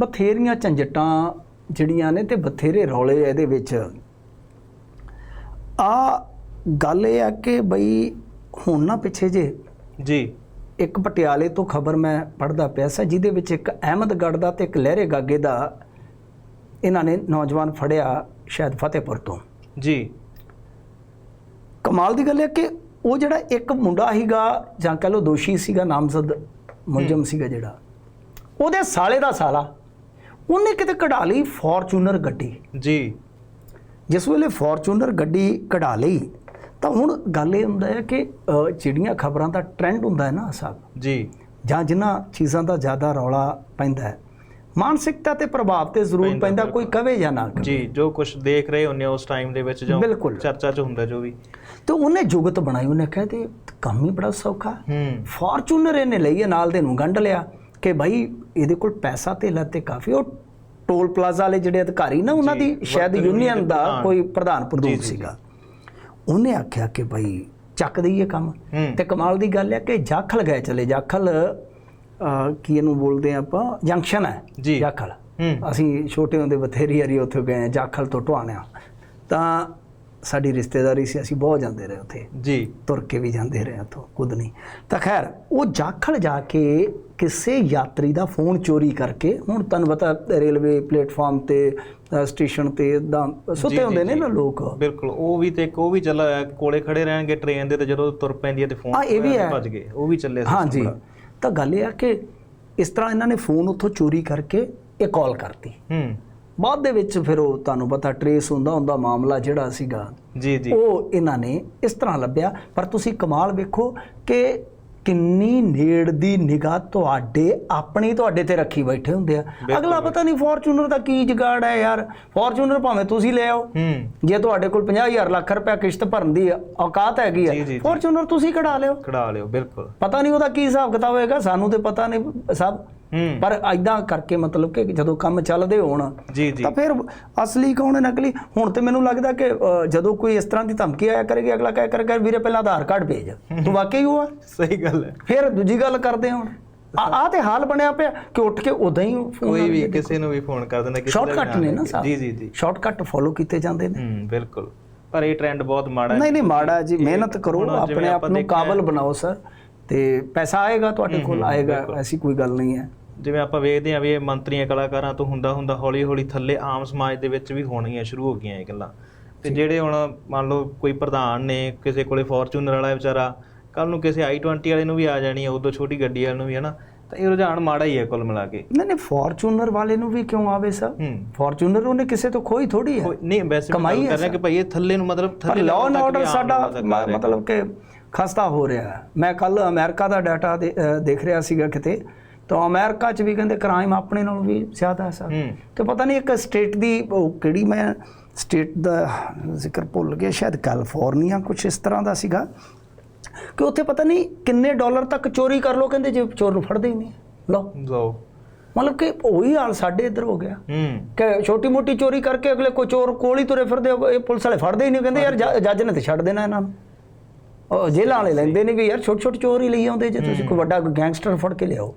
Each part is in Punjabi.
ਬਥੇਰੀਆਂ ਝੰਜਟਾਂ ਜਿਹੜੀਆਂ ਨੇ ਤੇ ਬਥੇਰੇ ਰੌਲੇ ਇਹਦੇ ਵਿੱਚ। ਆ ਗੱਲ ਇਹ ਆ ਕਿ ਬਈ ਹੁਣ ਨਾ ਪਿੱਛੇ ਜੇ ਜੀ। ਇੱਕ ਪਟਿਆਲੇ ਤੋਂ ਖਬਰ ਮੈਂ ਪੜਦਾ ਪਿਆ ਸੀ ਜਿਹਦੇ ਵਿੱਚ ਇੱਕ ਅਹਿਮਦਗੜ੍ਹ ਦਾ ਤੇ ਇੱਕ ਲਹਿਰੇ ਗਾਗੇ ਦਾ ਇਹਨਾਂ ਨੇ ਨੌਜਵਾਨ ਫੜਿਆ ਸ਼ਾਇਦ ਫਤਿਹਪੁਰ ਤੋਂ। ਜੀ। ਕਮਾਲ ਦੀ ਗੱਲ ਹੈ ਕਿ ਉਹ ਜਿਹੜਾ ਇੱਕ ਮੁੰਡਾ ਸੀਗਾ ਜਾਂ ਕਹ ਲਓ ਦੋਸ਼ੀ ਸੀਗਾ ਨਾਮਜ਼ਦ ਮੁਲਜ਼ਮ ਸੀਗਾ ਜਿਹੜਾ ਉਹਦੇ ਸਾਲੇ ਦਾ ਸਾਲਾ। ਉਹਨੇ ਕਿਤੇ ਕਢਾ ਲਈ ਫੋਰਚੂਨਰ ਗੱਡੀ। ਜੀ। ਜਿਸ ਵੇਲੇ ਫੋਰਚੂਨਰ ਗੱਡੀ ਕਢਾ ਲਈ ਤਾਂ ਹੁਣ ਗੱਲ ਇਹ ਹੁੰਦਾ ਹੈ ਕਿ ਜਿਹੜੀਆਂ ਖਬਰਾਂ ਦਾ ਟ੍ਰੈਂਡ ਹੁੰਦਾ ਹੈ ਨਾ ਸਾਹਿਬ ਜੀ। ਜਾਂ ਜਿਨ੍ਹਾਂ ਚੀਜ਼ਾਂ ਦਾ ਜ਼ਿਆਦਾ ਰੌਲਾ ਪੈਂਦਾ ਹੈ। ਮਾਨਸਿਕਤਾ ਤੇ ਪ੍ਰਭਾਵ ਤੇ ਜ਼ਰੂਰ ਪੈਂਦਾ, ਕੋਈ ਕਵੇ ਜਾਂ ਨਾ ਕਵੇ। ਜੀ ਜੋ ਕੁਝ ਦੇਖ ਰਹੇ ਹੁੰਨੇ ਉਸ ਟਾਈਮ ਦੇ ਵਿੱਚ ਜੋ। ਚਰਚਾ 'ਚ ਹੁੰਦਾ ਜੋ ਵੀ। ਤੇ ਉਹਨੇ ਜੁਗਤ ਬਣਾਈ ਉਹਨੇ ਕਿਹਾ ਤੇ ਕੰਮ ਹੀ ਬੜਾ ਸੌਖਾ। ਫੋਰਚੂਨਰ ਇਹਨੇ ਲਈ ਹੈ, ਨਾਲ ਦੇ ਨੂੰ ਗੰਢ ਲਿਆ। ਕਿ ਭਾਈ ਇਹਦੇ ਕੋਲ ਪੈਸਾ ਤੇ ਤੇ ਕਾਫੀ ਉਹ ਟੋਲ ਪਲਾਜ਼ਾ ਵਾਲੇ ਜਿਹੜੇ ਅਧਿਕਾਰੀ ਨਾ ਉਹਨਾਂ ਦੀ ਸ਼ਾਇਦ ਯੂਨੀਅਨ ਦੇ ਪ੍ਰਧਾਨ। ਕੋਈ ਪ੍ਰਧਾਨ ਜੀ, ਸੀਗਾ। ਉਹਨੇ ਆਖਿਆ ਕਿ ਭਾਈ ਚੱਕ ਦਈਏ ਕੰਮ। ਤੇ ਕਮਾਲ ਦੀ ਗੱਲ ਹੈ ਕਿ ਜਾਖਲ ਗਏ ਚਲੇ। ਜਾਖਲ ਕੀ ਇਹਨੂੰ ਬੋਲਦੇ ਆਪਾਂ? ਜੰਕਸ਼ਨ ਹੈ। ਜਾਖਲ। ਅਸੀਂ ਛੋਟੇ ਹੁੰਦੇ ਬਥੇਰੀ ਵਾਰੀ ਉੱਥੇ ਗਏ ਜਾਖਲ ਤੋਂ ਟਵਾਣਿਆ ਤਾਂ ਸਾਡੀ ਰਿਸ਼ਤੇਦਾਰੀ ਸੀ ਅਸੀਂ ਬਹੁਤ ਜਾਂਦੇ ਰਹੇ ਉੱਥੇ। ਜੀ। ਤੁਰ ਕੇ ਵੀ ਜਾਂਦੇ ਰਹੇ ਉੱਥੋਂ ਕੁਦ ਨਹੀਂ। ਤਾਂ ਖੈਰ ਉਹ ਜਾਖਲ ਜਾ ਕੇ ਕਿਸੇ ਯਾਤਰੀ ਦਾ ਫੋਨ ਚੋਰੀ ਕਰਕੇ ਹੁਣ ਤੁਹਾਨੂੰ ਪਤਾ ਰੇਲਵੇ ਪਲੇਟਫਾਰਮ ਤੇ ਸਟੇਸ਼ਨ ਤੇ ਇਦਾਂ ਸੁੱਤੇ ਹੁੰਦੇ ਨੇ। ਨਾ ਲੋਕ। ਬਿਲਕੁਲ ਉਹ ਵੀ ਤੇ ਉਹ ਵੀ ਚੱਲ ਕੋਲੇ ਖੜੇ ਰਹਿਣਗੇ ਟ੍ਰੇਨ ਦੇ ਤੇ ਜਦੋਂ ਤੁਰ ਪੈਂਦੀ ਹੈ ਤੇ ਫੋਨ। ਭੱਜ ਗਏ ਉਹ ਵੀ ਚੱਲੇ ਸੀ ਹਾਂਜੀ। ਤਾਂ ਗੱਲ ਇਹ ਆ ਕਿ ਇਸ ਤਰ੍ਹਾਂ ਇਹਨਾਂ ਨੇ ਫੋਨ ਉੱਥੋਂ ਚੋਰੀ ਕਰਕੇ ਇਹ ਕਾਲ ਕਰਤੀ। ਹੂੰ। ਬਾਅਦ ਦੇ ਵਿੱਚ ਫਿਰ ਉਹ ਤੁਹਾਨੂੰ ਪਤਾ ਟਰੇਸ ਹੁੰਦਾ ਹੁੰਦਾ ਮਾਮਲਾ ਜਿਹੜਾ ਸੀਗਾ ਜੀ ਜੀ। ਉਹ ਇਹਨਾਂ ਨੇ ਇਸ ਤਰ੍ਹਾਂ ਲੱਭਿਆ। ਪਰ ਤੁਸੀਂ ਕਮਾਲ ਵੇਖੋ ਕਿ ਕਿੰਨੀ ਨੇੜ ਦੀ ਨਿਗਾਹ ਤੁਹਾਡੇ ਆਪਣੀ ਤੁਹਾਡੇ ਤੇ ਰੱਖੀ ਬੈਠੇ ਹੁੰਦੇ ਆ। ਅਗਲਾ ਪਤਾ ਨਹੀਂ ਫੋਰਚੂਨਰ ਦਾ ਕੀ ਜਗਾੜ ਹੈ ਯਾਰ। ਫੋਰਚੂਨਰ ਭਾਵੇਂ ਤੁਸੀਂ ਲੈ ਆਓ। ਜੇ ਤੁਹਾਡੇ ਕੋਲ 50000 ਲੱਖ ਰੁਪਏ ਕਿਸ਼ਤ ਭਰਨ ਦੀ ਔਕਾਤ ਹੈਗੀ ਆ। ਫੋਰਚੂਨਰ ਤੁਸੀਂ ਕਢਾ ਲਿਓ। ਕਢਾ ਲਿਓ ਬਿਲਕੁਲ। ਪਤਾ ਨਹੀਂ ਉਹਦਾ ਕੀ ਹਿਸਾਬ ਕਿਤਾਬ ਹੋਏਗਾ ਸਾਨੂੰ ਤੇ ਪਤਾ ਨਹੀਂ ਸਭ ਪਰ ਐਦਾਂ ਕਰਕੇ ਮਤਲਬ ਕਿ ਜਦੋਂ ਕੰਮ ਚੱਲਦੇ ਹੋਣ ਤਾਂ ਫਿਰ ਅਸਲੀ ਕੌਣ ਹੈ ਨਕਲੀ? ਹੁਣ ਤੇ ਮੈਨੂੰ ਲੱਗਦਾ ਕਿ ਜਦੋਂ ਕੋਈ ਇਸ ਤਰ੍ਹਾਂ ਦੀ ਧਮਕੀ ਆਇਆ ਕਰੇਗੀ ਅਗਲਾ ਕਹਿ ਕਰੇਗਾ ਵੀਰੇ ਪਹਿਲਾਂ ਆਧਾਰ ਕਾਰਡ ਭੇਜ। ਤੂੰ ਵਾਕਈ ਉਹ ਸਹੀ ਗੱਲ ਹੈ। ਫਿਰ ਦੂਜੀ ਗੱਲ ਕਰਦੇ ਹੁਣ। ਆ ਤੇ ਹਾਲ ਬਣਿਆ ਪਿਆ ਕਿ ਉੱਠ ਕੇ ਉਦਾਂ ਹੀ ਕੋਈ ਵੀ ਕਿਸੇ ਨੂੰ ਵੀ ਫੋਨ ਕਰ ਦਿੰਦਾ ਕਿਸੇ ਸ਼ਾਰਟਕਟ ਨੇ ਨਾ। ਸਾਹਿਬ ਜੀ ਜੀ ਜੀ। ਸ਼ਾਰਟਕਟ ਫੋਲੋ ਕੀਤੇ ਜਾਂਦੇ ਨੇ। ਹੂੰ ਬਿਲਕੁਲ। ਪਰ ਇਹ ਟ੍ਰੈਂਡ ਬਹੁਤ ਮਾੜਾ ਹੈ। ਨਹੀਂ ਨਹੀਂ ਮਾੜਾ ਜੀ। ਮਿਹਨਤ ਕਰੋ ਆਪਣੇ ਆਪ ਨੂੰ ਕਾਬਲ ਬਣਾਓ ਸਰ। ਤੇ ਪੈਸਾ ਆਏਗਾ ਤੁਹਾਡੇ ਕੋਲ ਆਏਗਾ ਐਸੀ ਕੋਈ ਗੱਲ ਨਹੀਂ ਹੈ। ਜਿਵੇਂ ਆਪਾਂ ਵੇਖਦੇ ਹਾਂ ਵੀ ਇਹ ਮੰਤਰੀਆਂ ਕਲਾਕਾਰਾਂ ਤੋਂ ਹੁੰਦਾ ਹੁੰਦਾ ਹੌਲੀ ਹੌਲੀ ਥੱਲੇ ਆਮ ਸਮਾਜ ਦੇ ਵਿੱਚ ਵੀ ਹੋਣੀਆਂ ਸ਼ੁਰੂ ਹੋ ਗਈਆਂ ਇਹ ਗੱਲਾਂ। ਤੇ ਜਿਹੜੇ ਹੁਣ ਮੰਨ ਲਓ ਕੋਈ ਪ੍ਰਧਾਨ ਨੇ ਕਿਸੇ ਕੋਲੇ ਫੋਰਚੂਨਰ ਵਾਲਾ ਵਿਚਾਰਾ ਕੱਲ ਨੂੰ ਕਿਸੇ i20 ਵਾਲੇ ਨੂੰ ਵੀ ਆ ਜਾਣੀ ਹੈ ਉਦੋਂ ਛੋਟੀ ਗੱਡੀ ਵਾਲੇ ਨੂੰ ਵੀ ਹਨਾ? ਤਾਂ ਇਹ ਰੁਝਾਨ ਮਾੜਾ ਹੀ ਹੈ ਕੁੱਲ ਮਿਲਾ ਕੇ। ਨਹੀਂ ਨਹੀਂ ਫੋਰਚੂਨਰ ਵਾਲੇ ਨੂੰ ਵੀ ਕਿਉਂ ਆਵੇ ਸਰ? ਫੋਰਚੂਨਰ ਉਹਨੇ ਕਿਸੇ ਤੋਂ ਖੋਈ ਥੋੜੀ ਹੈ। ਨਹੀਂ ਵੈਸੇ ਕਮਾਈ ਕਰ ਰਿਹਾ ਕਿ ਭਾਈ ਇਹ ਥੱਲੇ ਨੂੰ ਮਤਲਬ ਥੱਲੇ ਲਾਅ ਐਂਡ ਆਰਡਰ ਸਾਡਾ। ਮਤਲਬ ਕਿ ਖਸਤਾ ਹੋ ਰਿਹਾ ਮੈਂ ਕੱਲ ਅਮਰੀਕਾ ਦਾ ਡਾਟਾ ਦੇਖ ਰਿਹਾ ਸੀਗਾ ਕਿਤੇ। ਤਾਂ ਅਮਰੀਕਾ 'ਚ ਵੀ ਕਹਿੰਦੇ ਕ੍ਰਾਈਮ ਆਪਣੇ ਨਾਲੋਂ ਵੀ ਜ਼ਿਆਦਾ ਹੈ ਸਰ। ਹੂੰ। ਤੇ ਪਤਾ ਨਹੀਂ ਇੱਕ ਸਟੇਟ ਦੀ ਉਹ ਕਿਹੜੀ ਮੈਂ ਸਟੇਟ ਦਾ ਜ਼ਿਕਰ ਭੁੱਲ ਗਿਆ ਸ਼ਾਇਦ ਕੈਲੀਫੋਰਨੀਆ ਕੁਝ ਇਸ ਤਰ੍ਹਾਂ ਦਾ ਸੀਗਾ। ਕਿ ਉੱਥੇ ਪਤਾ ਨਹੀਂ ਕਿੰਨੇ ਡਾਲਰ ਤੱਕ ਚੋਰੀ ਕਰ ਲੋ ਕਹਿੰਦੇ ਜੇ ਚੋਰ ਨੂੰ ਫੜਦੇ ਹੀ ਨਹੀਂ। ਲਓ। ਲਓ। ਮਤਲਬ ਕਿ ਉਹੀ ਹਾਲ ਸਾਡੇ ਇੱਧਰ ਹੋ ਗਿਆ। ਹੂੰ। ਕਿ ਛੋਟੀ ਮੋਟੀ ਚੋਰੀ ਕਰਕੇ ਅਗਲੇ ਕੋਈ ਚੋਰ ਕੋਲ ਹੀ ਤੁਰੇ ਫਿਰਦੇ ਆ, ਇਹ ਪੁਲਿਸ ਵਾਲੇ ਫੜਦੇ ਹੀ ਨਹੀਂ ਕਹਿੰਦੇ ਯਾਰ ਜੱਜ ਨੇ ਤੇ ਛੱਡ ਦੇਣਾ ਇਹਨਾਂ ਨੂੰ। ਉਹ ਜੇਲ੍ਹਾਂ ਵਾਲੇ ਲੈਂਦੇ ਨੇ ਵੀ ਯਾਰ ਛੋਟੇ ਛੋਟੇ ਚੋਰ ਹੀ ਲਈ ਆਉਂਦੇ ਜੇ ਤੁਸੀਂ ਕੋਈ ਵੱਡਾ ਗੈਂਗਸਟਰ ਫੜ ਕੇ ਲਿਆਓ।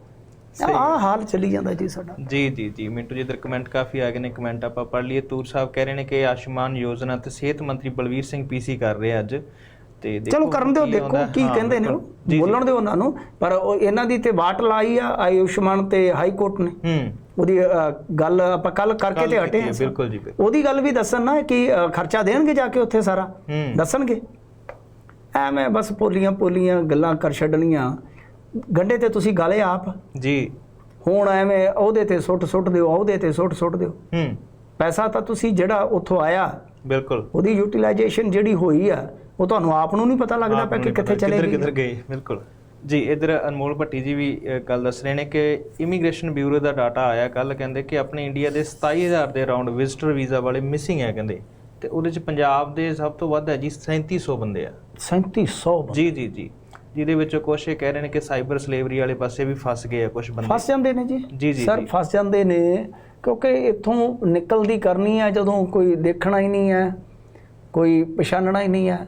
ਆਹ ਹਾਲ ਚੱਲੀ ਜਾਂਦਾ ਜੀ ਸਾਡਾ। ਜੀ ਜੀ ਜੀ। ਮਿੰਟੂ ਜੀ ਇਧਰ ਕਮੈਂਟ ਕਾਫੀ ਆ ਗਏ ਨੇ ਕਮੈਂਟ ਆਪਾਂ ਪੜ੍ਹ ਲਈਏ। ਤੂਰ ਸਾਹਿਬ ਕਹਿ ਰਹੇ ਨੇ ਕਿ ਆਯੁਸ਼ਮਾਨ ਯੋਜਨਾ ਤੇ ਸਿਹਤ ਮੰਤਰੀ ਬਲਵੀਰ ਸਿੰਘ ਪੀਸੀ ਕਰ ਰਹੇ ਆ ਅੱਜ। ਤੇ ਦੇਖੋ ਚਲੋ ਕਰਨ ਦਿਓ ਦੇਖੋ। ਕੀ ਕਹਿੰਦੇ ਨੇ। ਬੋਲਣ ਦਿਓ ਉਹਨਾਂ ਨੂੰ। ਪਰ ਉਹ ਇਹਨਾਂ ਦੀ ਤੇ ਵਾਟ ਲਾਈ ਆ ਆਯੁਸ਼ਮਾਨ ਤੇ ਹਾਈ ਕੋਰਟ ਨੇ। ਹੂੰ। ਉਹਦੀ ਗੱਲ ਆਪਾਂ ਕੱਲ ਕਰਕੇ ਤੇ ਹਟੇ ਸਰ। ਬਿਲਕੁਲ ਜੀ। ਉਹਦੀ ਗੱਲ ਵੀ ਦੱਸਣ ਨਾ ਕਿ ਖਰਚਾ ਦੇਣਗੇ ਜਾ ਕੇ ਉੱਥੇ ਸਾਰਾ? ਦੱਸਣਗੇ? ਐਵੇਂ ਬਸ ਪੋਲੀਆਂ ਪੋਲੀਆਂ ਗੱਲਾਂ ਕਰ ਛੱਡਣੀਆਂ। ਗੰਡੇ ਤੇ ਤੁਸੀਂ ਗਾਲੇ ਆਪ। ਜੀ। ਹੁਣ ਐਵੇਂ ਉਹਦੇ ਤੇ ਸੁੱਟ ਸੁੱਟ ਦਿਓ ਉਹਦੇ ਤੇ ਸੁੱਟ ਸੁੱਟ ਦਿਓ। ਹੂੰ। ਪੈਸਾ ਤਾਂ ਤੁਸੀਂ ਜਿਹੜਾ ਉੱਥੋਂ ਆਇਆ ਬਿਲਕੁਲ। ਉਹਦੀ ਯੂਟਿਲਾਈਜੇਸ਼ਨ ਜਿਹੜੀ ਹੋਈ ਆ ਉਹ ਤੁਹਾਨੂੰ ਆਪ ਨੂੰ ਨਹੀਂ ਪਤਾ ਲੱਗਦਾ ਪਿਆ ਕਿ ਕਿੱਥੇ ਚਲੇ ਕਿੱਧਰ ਗਈ ਕਿੱਧਰ ਗਏ ਬਿਲਕੁਲ। ਜੀ ਇਧਰ ਅਨਮੋਲ ਭੱਟੀ ਜੀ ਵੀ ਗੱਲ ਦੱਸ ਰਹੇ ਨੇ ਕਿ ਇਮੀਗ੍ਰੇਸ਼ਨ ਬਿਊਰੋ ਦਾ ਡਾਟਾ ਆਇਆ ਕੱਲ ਕਹਿੰਦੇ ਕਿ ਆਪਣੇ ਇੰਡੀਆ ਦੇ 27000 ਦੇ ਅਰਾਊਂਡ ਵਿਜ਼ਟਰ ਵੀਜ਼ਾ ਵਾਲੇ ਮਿਸਿੰਗ ਹੈ ਕਹਿੰਦੇ। ਤੇ ਉਹਦੇ ਚ ਪੰਜਾਬ ਦੇ ਸਭ ਤੋਂ ਵੱਧ ਹੈ ਜੀ 3700 ਬੰਦੇ ਆ। 3700 ਜੀ ਜੀ ਜੀ। ਜਿਹਦੇ ਵਿੱਚੋਂ ਕੁਛ ਇਹ ਕਹਿ ਰਹੇ ਨੇ ਕਿ ਸਾਈਬਰ ਸਲੇਵਰੀ ਵਾਲੇ ਪਾਸੇ ਵੀ ਫਸ ਗਏ ਆ ਕੁਝ ਬੰਦੇ। ਫਸ ਜਾਂਦੇ ਨੇ ਜੀ? ਜੀ, ਸਰ। ਫਸ ਜਾਂਦੇ ਨੇ ਕਿਉਂਕਿ ਇੱਥੋਂ ਨਿਕਲਦੀ ਕਰਨੀ ਹੈ ਜਦੋਂ ਕੋਈ ਦੇਖਣਾ ਹੀ ਨਹੀਂ ਹੈ ਕੋਈ ਪਛਾਣਨਾ ਹੀ ਨਹੀਂ ਹੈ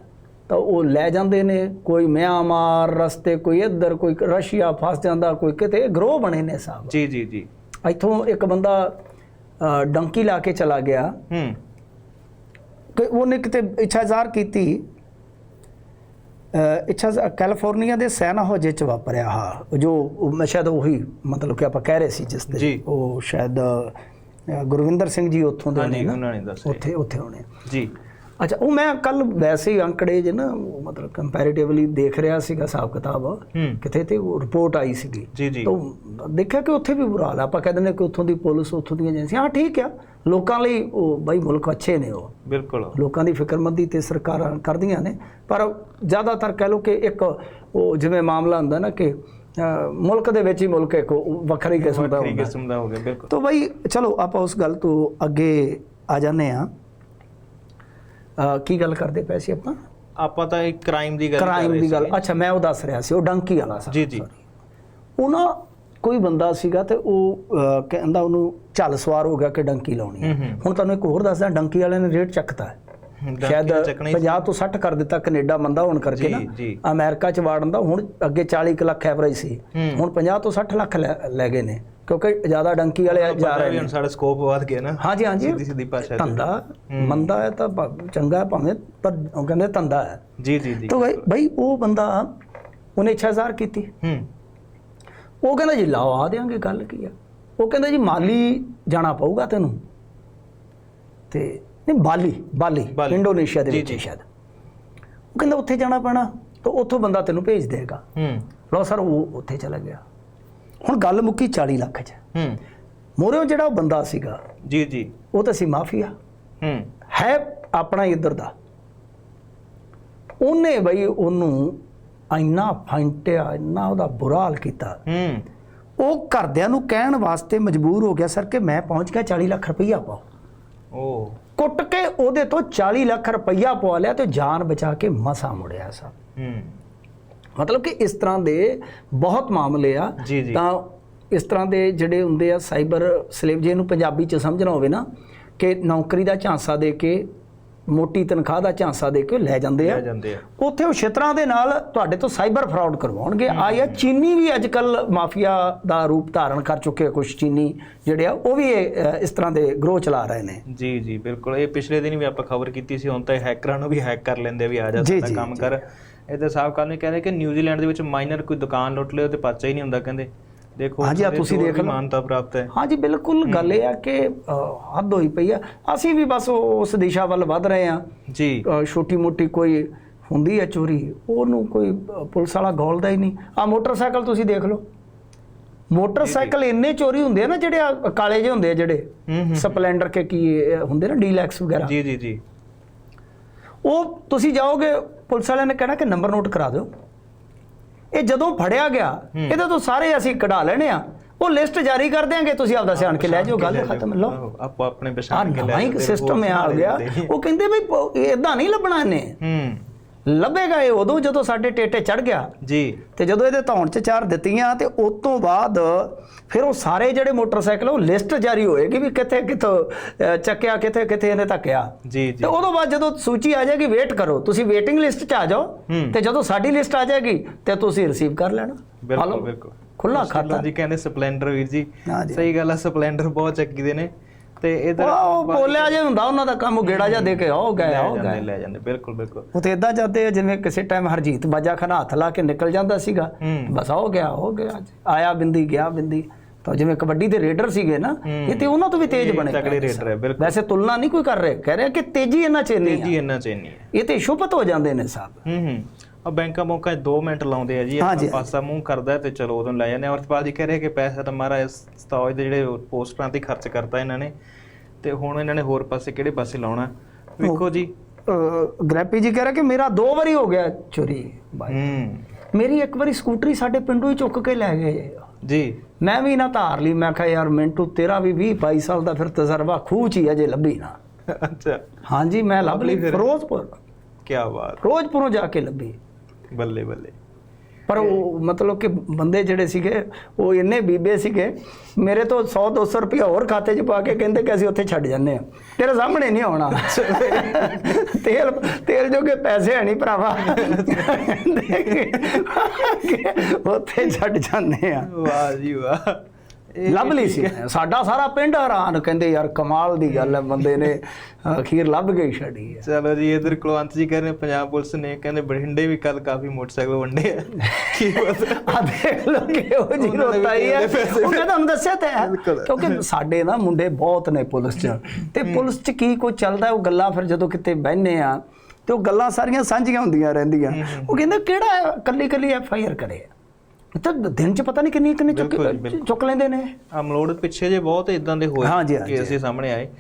ਤਾਂ ਉਹ ਲੈ ਜਾਂਦੇ ਨੇ ਕੋਈ ਮਿਆਂਮਾਰ ਰਸਤੇ ਕੋਈ ਇੱਧਰ ਕੋਈ ਰਸ਼ੀਆ ਫਸ ਜਾਂਦਾ ਕੋਈ ਕਿਤੇ ਗਰੋਹ ਬਣੇ ਨੇ ਸਾਹਿਬ ਜੀ ਜੀ ਜੀ। ਇੱਥੋਂ ਇੱਕ ਬੰਦਾ ਡੰਕੀ ਲਾ ਕੇ ਚਲਾ ਗਿਆ। ਹੂੰ। ਕਿ ਉਹਨੇ ਕਿਤੇ ਇੱਛਾ ਜ਼ਾਹਰ ਕੀਤੀ ਅ, ਇੱਛਾ ਜ਼- ਕੈਲੀਫੋਰਨੀਆ ਦੇ ਸੈਨ ਹੋਜੇ ਚ ਵਾਪਰਿਆ ਹਾਂ। ਜੋ ਸ਼ਾਇਦ ਉਹੀ ਮਤਲਬ ਕਿ ਆਪਾਂ ਕਹਿ ਰਹੇ ਸੀ ਜਿਸ ਤੇ। ਉਹ ਸ਼ਾਇਦ ਅ, ਗੁਰਵਿੰਦਰ ਸਿੰਘ ਜੀ ਉੱਥੋਂ ਦੇ ਨੇ ਉੱਥੇ ਉੱਥੇ ਹੋਣੇ ਜੀ। ਅੱਛਾ ਉਹ ਮੈਂ ਕੱਲ ਵੈਸੇ ਹੀ ਅੰਕੜੇ ਜੇ ਨਾ ਮਤਲਬ ਕੰਪੈਰੀਟਿਵਲੀ ਦੇਖ ਰਿਹਾ ਸੀਗਾ ਹਿਸਾਬ ਕਿਤਾਬ। ਕਿਤੇ ਤੇ ਉਹ ਰਿਪੋਰਟ ਆਈ ਸੀਗੀ। ਜੀ ਜੀ। ਤਾਂ ਦੇਖਿਆ ਕਿ ਉੱਥੇ ਵੀ ਬੁਰਾ ਹਾਲ ਆ। ਆਪਾਂ ਕਹਿੰਦੇ ਨੇ ਕਿ ਉੱਥੋਂ ਦੀ ਪੁਲਿਸ ਉੱਥੋਂ ਦੀਆਂ ਏਜੰਸੀਆਂ ਹਾਂ ਠੀਕ ਆ। ਲੋਕਾਂ ਲਈ ਉਹ ਬਾਈ ਮੁਲਕ ਅੱਛੇ ਨੇ ਉਹ। ਬਿਲਕੁਲ। ਲੋਕਾਂ ਦੀ ਫਿਕਰਮੰਦੀ ਤੇ ਸਰਕਾਰਾਂ ਕਰਦੀਆਂ ਨੇ। ਪਰ ਜ਼ਿਆਦਾਤਰ ਕਹਿ ਲਓ ਕਿ ਇੱਕ ਉਹ ਜਿਵੇਂ ਮਾਮਲਾ ਹੁੰਦਾ ਨਾ ਕਿ ਮੁਲਕ ਦੇ ਵਿੱਚ ਹੀ ਮੁਲਕ ਇੱਕ ਵੱਖਰੀ ਕਿਸਮ ਦਾ ਵੱਖਰੀ ਹੁੰਦਾ। ਕਿਸਮ ਦਾ ਹੋ ਗਿਆ ਬਿਲਕੁਲ। ਤਾਂ ਬਈ ਚਲੋ ਆਪਾਂ ਉਸ ਗੱਲ ਤੋਂ ਅੱਗੇ ਆ ਜਾਂਦੇ ਆ ਕੀ ਗੱਲ ਕਰਦੇ ਪਏ ਸੀ ਆਪਾਂ? ਆਪਾਂ ਤਾਂ ਇੱਕ ਕ੍ਰਾਈਮ ਦੀ ਗੱਲ ਕਰ ਕ੍ਰਾਈਮ ਦੀ ਗੱਲ। ਅੱਛਾ ਮੈਂ ਉਹ ਦੱਸ ਰਿਹਾ ਸੀ ਉਹ ਡੰਕੀ ਵਾਲਾ ਸੀ। ਜੀ ਜੀ। ਉਹ ਨਾ ਕੋਈ ਬੰਦਾ ਸੀਗਾ ਤੇ ਉਹ ਕਹਿੰਦਾ ਉਹਨੂੰ ਝੱਲ ਸਵਾਰ ਹੋ ਗਿਆ ਕਿ ਡੰਕੀ ਲਾਉਣੀ ਹੈ। ਹੁਣ ਤੁਹਾਨੂੰ ਇੱਕ ਹੋਰ ਦੱਸਦਾ ਡੰਕੀ ਵਾਲਿਆਂ ਨੇ ਰੇਟ ਚੱਕਤਾ ਹੈ। ਸ਼ਾਇਦ ਚੱਕਣਾ ਹੀ 50 ਤੋਂ 60 ਕਰ ਦਿੱਤਾ ਕੈਨੇਡਾ ਮੰਦਾ ਹੋਣ ਕਰਕੇ ਨਾ। ਅਮਰੀਕਾ ਚ ਵਾੜਨ ਦਾ ਹੁਣ ਅੱਗੇ 40 ਕੁ ਲੱਖ ਐਵਰੇਜ ਸੀ। ਹੁਣ 50 ਤੋਂ 60 ਲੱਖ ਲੈ ਗਏ ਨੇ। ਕਿਉਂਕਿ ਜ਼ਿਆਦਾ ਡੰਕੀ ਵਾਲੇ ਜਾ ਰਹੇ ਨੇ। ਸਾਡਾ ਸਕੋਪ ਵੱਧ ਗਿਆ ਨਾ। ਹਾਂਜੀ ਹਾਂਜੀ। ਸਿੱਧੀ ਸਿੱਧੀ ਭਾਸ਼ਾ। ਧੰਦਾ। ਮੰਦਾ ਹੈ ਤਾਂ ਚੰਗਾ ਹੈ ਭਾਵੇਂ ਪਰ ਉਹ ਕਹਿੰਦੇ ਧੰਦਾ ਹੈ। ਜੀ ਜੀ ਜੀ ਤਾਂ ਬਈ ਬਈ ਉਹ ਬੰਦਾ ਉਹਨੇ ਇੱਛਾ ਜ਼ਾਹਰ ਕੀਤੀ। ਹੂੰ। ਉਹ ਕਹਿੰਦਾ ਜੀ ਲਾਓ ਆ ਦਿਆਂਗੇ ਗੱਲ ਕੀ ਆ? ਉਹ ਕਹਿੰਦਾ ਜੀ ਮਾਲੀ ਜਾਣਾ ਪਊਗਾ ਤੈਨੂੰ। ਤੇ ਨਹੀਂ ਬਾਲੀ ਬਾਲੀ। ਇੰਡੋਨੇਸ਼ੀਆ ਦੇ ਵਿੱਚ ਸ਼ਾਇਦ। ਉਹ ਕਹਿੰਦਾ ਉੱਥੇ ਜਾਣਾ ਪੈਣਾ ਤਾਂ ਉੱਥੋਂ ਬੰਦਾ ਤੈਨੂੰ ਭੇਜ ਦੇਗਾ। ਹੂੰ। ਲਓ ਸਰ ਉਹ ਉੱਥੇ ਚਲਾ ਗਿਆ। ਹੁਣ ਗੱਲ ਮੁੱਕੀ 40 ਲੱਖ 'ਚ। ਹੂੰ। ਮੋਰਿਓ ਜਿਹੜਾ ਉਹ ਬੰਦਾ ਸੀਗਾ ਜੀ ਜੀ। ਉਹ ਤਾਂ ਸੀ ਮਾਫੀਆ। ਹੂੰ। ਹੈ ਆਪਣਾ ਇੱਧਰ ਦਾ। ਉਹਨੇ ਬਈ ਉਹਨੂੰ ਇੰਨਾ ਫੈਂਟਿਆ ਇੰਨਾ ਉਹਦਾ ਬੁਰਾ ਹਾਲ ਕੀਤਾ। ਹੂੰ। ਉਹ ਘਰਦਿਆਂ ਨੂੰ ਕਹਿਣ ਵਾਸਤੇ ਮਜਬੂਰ ਹੋ ਗਿਆ ਸਰ ਕਿ ਮੈਂ ਪਹੁੰਚ ਗਿਆ 40 ਲੱਖ ਰੁਪਈਆ ਪਾਓ। ਓ। ਕੁੱਟ ਕੇ ਉਹਦੇ ਤੋਂ 40 ਲੱਖ ਰੁਪਈਆ ਪਵਾ ਲਿਆ ਤੇ ਜਾਨ ਬਚਾ ਕੇ ਮਸਾ ਮੁੜਿਆ ਸਰ। ਹੂੰ। ਮਤਲਬ ਕਿ ਇਸ ਤਰ੍ਹਾਂ ਦੇ ਬਹੁਤ ਮਾਮਲੇ ਆ। ਜੀ ਜੀ। ਤਾਂ ਇਸ ਤਰ੍ਹਾਂ ਦੇ ਜਿਹੜੇ ਹੁੰਦੇ ਆ ਸਾਈਬਰ ਸਲੇਵ ਜੇ ਇਹਨੂੰ ਪੰਜਾਬੀ ਚ ਸਮਝਣਾ ਹੋਵੇ ਨਾ ਕਿ ਨੌਕਰੀ ਦਾ ਝਾਂਸਾ ਦੇ ਕੇ ਮੋਟੀ ਤਨਖਾਹ ਦਾ ਝਾਂਸਾ ਦੇ ਕੇ ਲੈ ਜਾਂਦੇ ਆ। ਆ। ਉੱਥੇ ਉਹ ਛਿੱਤਰਾਂ ਦੇ ਨਾਲ ਤੁਹਾਡੇ ਤੋਂ ਸਾਈਬਰ ਫਰਾਡ ਕਰਵਾਉਣਗੇ। ਆਇਆ ਚੀਨੀ ਵੀ ਅੱਜ ਕੱਲ ਮਾਫੀਆ ਦਾ ਰੂਪ ਧਾਰਨ ਕਰ ਚੁੱਕੇ ਆ ਕੁਝ ਚੀਨੀ ਜਿਹੜੇ ਆ ਉਹ ਵੀ ਇਸ ਤਰ੍ਹਾਂ ਦੇ ਗਰੋਹ ਚਲਾ ਰਹੇ ਨੇ। ਜੀ ਜੀ ਬਿਲਕੁਲ। ਇਹ ਪਿਛਲੇ ਦਿਨ ਵੀ ਆਪਾਂ ਖਬਰ ਕੀਤੀ ਸੀ ਹੁਣ ਤਾਂ ਹੈਕਰਾਂ ਨੂੰ ਵੀ ਹੈਕ ਕਰ ਲੈਂਦੇ ਆ ਵੀ ਆ ਜਾ ਜੀ, ਸਾਡਾ ਜੀ, ਕੰਮ ਜੀ। ਕਰ। ਇਹਦੇ ਸਾਹਿਬ ਕੱਲ ਨੇ ਕਹਿੰਦੇ ਕਿ ਨਿਊਜ਼ੀਲੈਂਡ ਦੇ ਵਿੱਚ ਮਾਈਨਰ ਕੋਈ ਦੁਕਾਨ ਲੁੱਟ ਲਿਓ ਤੇ ਪਰਚਾ ਹੀ ਨਹੀਂ ਹੁੰਦਾ ਕਹਿੰਦੇ। ਦੇਖੋ ਹਾਂਜੀ, ਆ ਤੁਸੀਂ ਦੇਖ ਲਓ। ਮਾਨਤਾ ਪ੍ਰਾਪਤ ਹੈ। ਹਾਂਜੀ ਬਿਲਕੁਲ ਗੱਲ ਇਹ ਆ ਕਿ ਹੱਦ ਹੋਈ ਪਈ ਆ। ਅਸੀਂ ਵੀ ਬਸ ਉਸ ਦਿਸ਼ਾ ਵੱਲ ਵੱਧ ਰਹੇ ਆ ਜੀ। ਛੋਟੀ ਮੋਟੀ ਕੋਈ ਹੁੰਦੀ ਹੈ ਚੋਰੀ ਉਹਨੂੰ ਕੋਈ ਪੁਲਿਸ ਵਾਲਾ ਗੋਲਦਾ ਹੀ ਨਹੀਂ। ਆ ਮੋਟਰਸਾਈਕਲ ਤੁਸੀਂ ਦੇਖ ਲਓ। ਮੋਟਰਸਾਈਕਲ ਇੰਨੇ ਚੋਰੀ ਹੁੰਦੇ ਆ ਨਾ ਜਿਹੜੇ ਕਾਲੇ ਜਿਹੇ ਹੁੰਦੇ ਆ ਜਿਹੜੇ। ਸਪਲੈਂਡਰ ਕੇ ਕੀ ਹੁੰਦੇ ਨਾ ਡੀਲੈਕਸ ਵਗੈਰਾ। ਜੀ ਜੀ ਜੀ। ਉਹ ਤੁਸੀਂ ਜਾਓਗੇ ਪੁਲਿਸ ਵਾਲਿਆਂ ਨੇ ਕਹਿਣਾ ਕਿ ਨੰਬਰ ਨੋਟ ਕਰਾ ਦਿਓ। ਇਹ ਜਦੋਂ ਫੜਿਆ ਗਿਆ। ਇਹਦੇ ਤੋਂ ਸਾਰੇ ਅਸੀਂ ਕਢਾ ਲੈਣੇ ਆ। ਉਹ ਲਿਸਟ ਜਾਰੀ ਕਰ ਦਿਆਂਗੇ ਤੁਸੀਂ ਆਪਦਾ ਸਿਆਣ ਕੇ ਲੈ ਜਾਓ ਗੱਲ ਖਤਮ ਲਓ। ਆਪੋ ਆਪਣੇ ਪਛਾਣ ਕੇ ਲੈ ਹੀ ਜਾਂਦੇ, ਸਿਸਟਮ ਆ ਗਿਆ। ਉਹ ਕਹਿੰਦੇ ਵੀ ਇਦਾਂ ਨਹੀਂ ਲੱਭਣਾ ਇਹਨੇ। ਹੂੰ। ਲੱਭੇਗਾ ਇਹ ਉਦੋਂ ਜਦੋਂ ਸਾਡੇ ਟੇਟੇ ਚੜ ਗਿਆ। ਜੀ। ਤੇ ਜਦੋਂ ਇਹਦੇ ਧੌਣ 'ਚ ਚਾਰ ਦਿੱਤੀਆਂ ਤੇ ਉਸ ਤੋਂ ਬਾਅਦ ਫਿਰ ਉਹ ਸਾਰੇ ਜਿਹੜੇ ਮੋਟਰਸਾਈਕਲ ਉਹ ਲਿਸਟ ਜਾਰੀ ਹੋਏਗੀ ਵੀ ਕਿੱਥੇ ਕਿੱਥੋਂ ਚੱਕਿਆ ਕਿੱਥੇ ਕਿੱਥੇ ਇਹਨੇ ਧੱਕਿਆ। ਜੀ ਤੇ ਉਦੋਂ ਬਾਅਦ ਜਦੋਂ ਸੂਚੀ ਆ ਜਾਏਗੀ ਵੇਟ ਕਰੋ ਤੁਸੀਂ ਵੇਟਿੰਗ ਲਿਸਟ 'ਚ ਆ ਜਾਓ। ਤੇ ਜਦੋਂ ਸਾਡੀ ਲਿਸਟ ਆ ਜਾਏਗੀ ਤੇ ਤੁਸੀਂ ਰਿਸੀਵ ਕਰ ਲੈਣਾ। ਬਿਲਕੁਲ ਬਿਲਕੁਲ। ਖੁੱਲਾ ਖਾਤਾ। ਜੀ ਕਹਿੰਦੇ ਸਪਲੈਂਡਰ ਵੀਰ ਜੀ। ਸਹੀ ਗੱਲ ਆ ਸਪਲੈਂਡਰ ਬਹੁਤ ਚੱਕੀ ਦੇ ਨੇ। ਤੇ ਇਧਰ ਉਹ ਬੋਲਿਆ ਜੇ ਹੁੰਦਾ ਉਹਨਾਂ ਦਾ ਕੰਮ ਗੇੜਾ ਜਾ ਦੇ ਕੇ ਆਓ ਗਏ ਆਓ ਗਏ। ਲੈ ਜਾਂਦੇ ਬਿਲਕੁਲ ਬਿਲਕੁਲ। ਉਹ ਤੇ ਇਦਾਂ ਜਾਂਦੇ ਜਿਵੇਂ ਕਿਸੇ ਟਾਈਮ ਹਰਜੀਤ ਬਾਜਾ ਖਾਨਾ ਹੱਥ ਲਾ ਕੇ ਨਿਕਲ ਜਾਂਦਾ ਸੀਗਾ। ਬਸ ਹੋ ਗਿਆ ਹੋ ਗਿਆ। ਆਇਆ ਬਿੰਦੀ ਗਿਆ ਬਿੰਦੀ। ਤਾਂ ਜਿਵੇਂ ਕਬੱਡੀ ਦੇ ਰੇਡਰ ਸੀਗੇ ਨਾ। ਇਹ ਤੇ ਉਹਨਾਂ ਤੋਂ ਵੀ ਤੇਜ਼ ਬਣੇ ਨੇ ਰੇਡਰ ਹੈ ਬਿਲਕੁਲ। ਵੈਸੇ ਤੁਲਨਾ ਨਹੀਂ ਕੋਈ ਕਰ ਰਿਹਾ ਕਹਿ ਰਿਹਾ ਕਿ ਤੇਜ਼ੀ ਇਹਨਾਂ ਚ ਆ। ਤੇਜ਼ੀ ਇੰਨਾ ਚੈਨੀ ਹੈ ਇਹ ਤੇ ਸ਼ੁਭਤ ਹੋ ਜਾਂਦੇ ਨੇ ਸਾਹਿਬ ਹੂੰ ਹੂੰ। ਆ ਬੈਂਕਾਂ 'ਚ 2 ਮਿੰਟ ਲਾਉਂਦੇ ਆ ਜੀ ਆਪਣਾ। ਪਾਸਾ ਮੂੰਹ ਕਰਦਾ ਤੇ ਚਲੋ ਉਦੋਂ ਲੈ ਜਾਂਦੇ ਆ। ਅਮਰਪਾਲ ਜੀ ਕਹਿ ਰਹੇ ਕਿ ਪੈਸਾ ਤਾਂ ਮਾਰਾ ਇਸ ਸਤੌਜ ਦੇ ਜਿਹੜੇ ਪੋਸਟਰਾਂ ਤੇ ਖਰਚ ਕਰਤਾ ਇਹਨਾਂ ਨੇ ਤੇ ਹੁਣ ਇਹਨਾਂ ਨੇ ਹੋਰ ਪਾਸੇ ਕਿਹੜੇ ਪਾਸੇ ਲਾਉਣਾ? ਵੇਖੋ ਜੀ। ਗ੍ਰੈਪੀ ਜੀ ਕਹਿ ਰਿਹਾ ਕਿ ਮੇਰਾ ਦੋ ਵਾਰੀ ਹੋ ਗਿਆ ਚੋਰੀ ਬਾਈ। ਹੂੰ। ਮੇਰੀ ਇੱਕ ਵਾਰੀ ਸਕੂਟਰੀ ਸਾਡੇ ਪਿੰਡੋਂ ਹੀ ਚੁੱਕ ਕੇ ਲੈ ਗਏ। ਜੀ। ਮੈਂ ਵੀ ਨਾ ਧਾਰ ਲਈ ਮੈਂ ਕਿਹਾ ਯਾਰ ਮਿੰਟੂ ਤੇਰਾ ਵੀ 20 22 ਸਾਲ ਦਾ ਫਿਰ ਤਜਰਬਾ ਖੂਹ ਚ ਹੀ ਅਜੇ ਲੱਭੀ ਨਾ। ਅੱਛਾ। ਹਾਂਜੀ ਮੈਂ ਲੱਭ ਲਈ? ਫਿਰੋਜ਼ਪੁਰ। ਕੀ ਬਾਤ। ਫਿਰੋਜ਼ਪੁਰੋਂ ਜਾ ਕੇ ਲੱਭੀ। ਬੱਲੇ ਬੱਲੇ। ਪਰ ਉਹ ਮਤਲਬ ਕਿ ਬੰਦੇ ਜਿਹੜੇ ਸੀਗੇ ਉਹ ਇੰਨੇ ਬੀਬੇ ਸੀਗੇ ਮੇਰੇ ਤੋਂ 100 200 ਰੁਪਇਆ ਹੋਰ ਖਾਤੇ 'ਚ ਪਾ ਕੇ ਕਹਿੰਦੇ ਕਿ ਅਸੀਂ ਉੱਥੇ ਛੱਡ ਜੰਨੇ ਆ ਤੇਰੇ ਸਾਹਮਣੇ ਨਹੀਂ ਆਉਣਾ। ਤੇਲ ਤੇਲ ਜੋਗੇ ਪੈਸੇ ਹੈ ਨਹੀਂ ਭਰਾਵਾ। ਉੱਥੇ ਛੱਡ ਜਾਂਦੇ ਆ ਵਾਹ ਜੀ ਵਾਹ। ਲੱਭ ਲਈ ਸੀ। ਸਾਡਾ ਸਾਰਾ ਪਿੰਡ ਹੈਰਾਨ ਕਹਿੰਦੇ ਯਾਰ ਕਮਾਲ ਦੀ ਗੱਲ ਹੈ ਬੰਦੇ ਨੇ ਅਖੀਰ ਲੱਭ ਛੱਡੀ ਹੈ। ਚਲੋ ਜੀ ਇਧਰ ਕੁਲਵੰਤ ਜੀ ਕਹਿੰਦੇ ਪੰਜਾਬ ਪੁਲਿਸ ਨੇ ਕਹਿੰਦੇ ਬਠਿੰਡੇ ਵੀ ਕੱਲ ਕਾਫੀ ਮੋਟਰਸਾਈਕਲ ਵੰਡੇ ਆ। ਕੀ ਪਤਾ ਆ ਦੇਖ ਲੋ ਕਿਹੋ ਜੀ ਉਹਨਾਂ ਰੋਤਾ ਹੀ। ਹੈ ਉਹ ਮੈਂ ਤੁਹਾਨੂੰ ਦੱਸਿਆ ਤਾਂ ਹੈ। ਕਿਉਂਕਿ ਸਾਡੇ ਨਾ ਮੁੰਡੇ ਬਹੁਤ ਨੇ ਪੁਲਿਸ 'ਚ। ਤੇ ਪੁਲਿਸ 'ਚ ਕੀ ਕੁਝ ਚੱਲਦਾ ਉਹ ਗੱਲਾਂ ਫਿਰ ਜਦੋਂ ਕਿਤੇ ਬਹਿਨੇ ਆ ਤੇ ਉਹ ਗੱਲਾਂ ਸਾਰੀਆਂ ਸਾਂਝੀਆਂ ਹੁੰਦੀਆਂ ਰਹਿੰਦੀਆਂ। ਉਹ ਕਹਿੰਦਾ ਕਿਹੜਾ ਕੱਲੀ ਕੱਲੀ ਐਫ ਆਈ ਆਰ ਕਰੇ ਤਾਂ ਦਿਨ 'ਚ ਪਤਾ ਨਹੀਂ ਕਿੰਨੀ ਕਿੰਨੀ ਚੁੱਕ ਬਿਲਕੁਲ ਜੀ, ਬਿਲਕੁਲ। ਚੁੱਕ ਲੈਂਦੇ ਨੇ ਅਮਲੋੜ ਪਿੱਛੇ ਜੇ ਬਹੁਤ ਇਦਾਂ ਦੇ ਹੋਏ ਹਾਂਜੀ, ਹਾਂਜੀ। ਕੇਸ ਦੇ ਸਾਹਮਣੇ ਆਏ